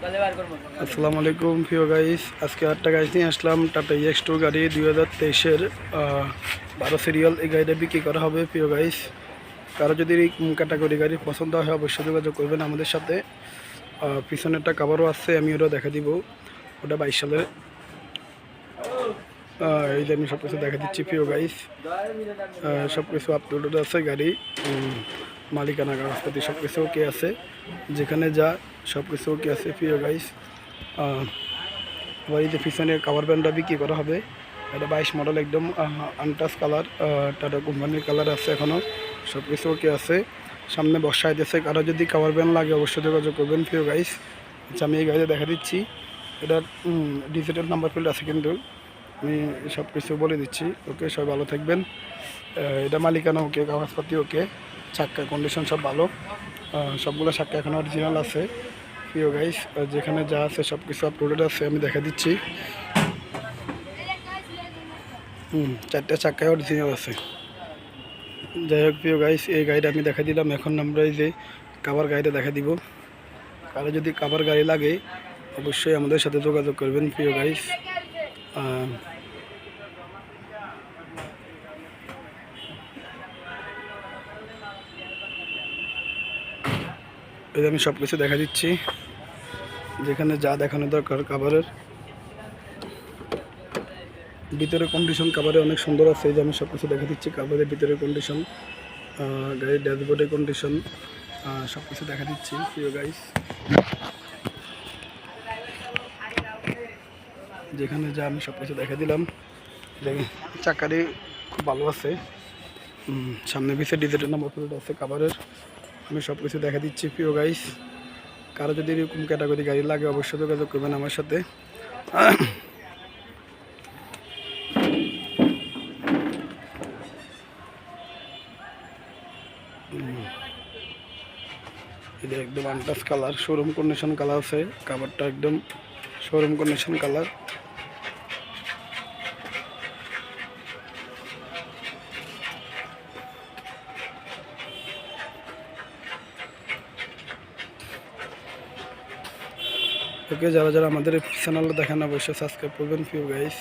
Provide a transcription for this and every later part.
আসসালামু আলাইকুম, প্রিয় গাইস আজকে আটটা গাইস নিয়ে আসলাম টাটা এক্স টু গাড়ি দুই হাজার তেইশের বারো সিরিয়াল এই গাড়িটা বিক্রি করা হবে, প্রিয় গাইস কারও যদি এই ক্যাটাগরি গাড়ি পছন্দ হয়, অবশ্যই যোগাযোগ করবেন আমাদের সাথে। পিছনে একটা কাভারও আছে, আমি ওটা দেখা দিব। ওটা বাইশ সালের। এই যে আমি সব কিছু দেখা দিচ্ছি, প্রিয় গাইস সব কিছু আপলোড আছে গাড়ি। মালিকানা কাগজপাতি সব কিছু ওকে আছে। যেখানে যা সব কিছু ওকে আছে। প্রিয় গাইস আবার এই যে পিছনে কাভার ব্যান্ডটা বিক্রি করা হবে। এটা বাইশ মডেল একদম আনটাস কালার টাটা কোম্পানির কালার আছে এখনও সব কিছু ওকে আছে। সামনে বর্ষা আইতেছে। কারও যদি কাভার ব্যান্ড লাগে অবশ্যই যোগাযোগ করবেন প্রিয় গাইস আচ্ছা আমি এই গাড়িতে দেখা দিচ্ছি। এটার ডিজিটাল নাম্বার প্লেট আছে কিন্তু। আমি সব কিছু বলে দিচ্ছি। ওকে, সবাই ভালো থাকবেন। এটা মালিকানা, ওকে, কাগজপাতি, ওকে। চাক্কা কন্ডিশন সব ভালো। সবগুলো চাক্কা এখন অরিজিনাল আছে। প্রিয় গাইস যেখানে যা আছে সব কিছু আপলোডেড আছে, আমি দেখা দিচ্ছি। হুম, চারটে চাক্কায় অরিজিনাল আছে। যাই হোক প্রিয় গাইস এই গাড়িটা আমি দেখা দিলাম। এখন আমরা এই যে কাবার গাড়িটা দেখা দিব। কারও যদি কাবার গাড়ি লাগে, অবশ্যই আমাদের সাথে যোগাযোগ করবেন প্রিয় গাইস এই আমি সব কিছু দেখা দিচ্ছি। যেখানে যা দেখানো দরকার কাভারের ভিতরে কন্ডিশন কাভারে অনেক সুন্দর আছে। এই যে আমি সব কিছু দেখা দিচ্ছি কাভারের ভিতরে কন্ডিশন গাড়ির ড্যাশবোর্ডের কন্ডিশন সব কিছু দেখা দিচ্ছি। প্রিয় গাইস যেখানে যা আমি সব কিছু দেখা দিলাম। চাকারি খুব ভালো আছে। সামনে পিছিয়ে ডিজিটাল নাম্বার প্লেট আছে কাভারের আমি সব কিছু দেখা দিচ্ছি, প্রিয় গাইস কারও যদি এরকম ক্যাটাগরি গাড়ি লাগে, অবশ্যই যোগাযোগ করবেন আমার সাথে। একদম untouched colour showroom condition colour আছে। কাভারটা একদম শোরুম কন্ডিশন কালার ওকে যারা যারা আমাদের চ্যানেলে দেখেন অবশ্যই সাবস্ক্রাইব করবেন ফিউ গাইস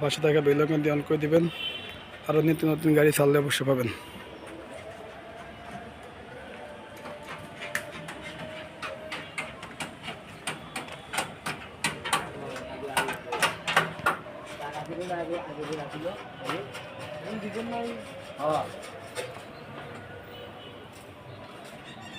পাশে থাকা বেল আইকন দিয়ে অন করে দিবেন আরও নিত্য নতুন গাড়ি চাললে অবশ্যই পাবেন না আগে আগে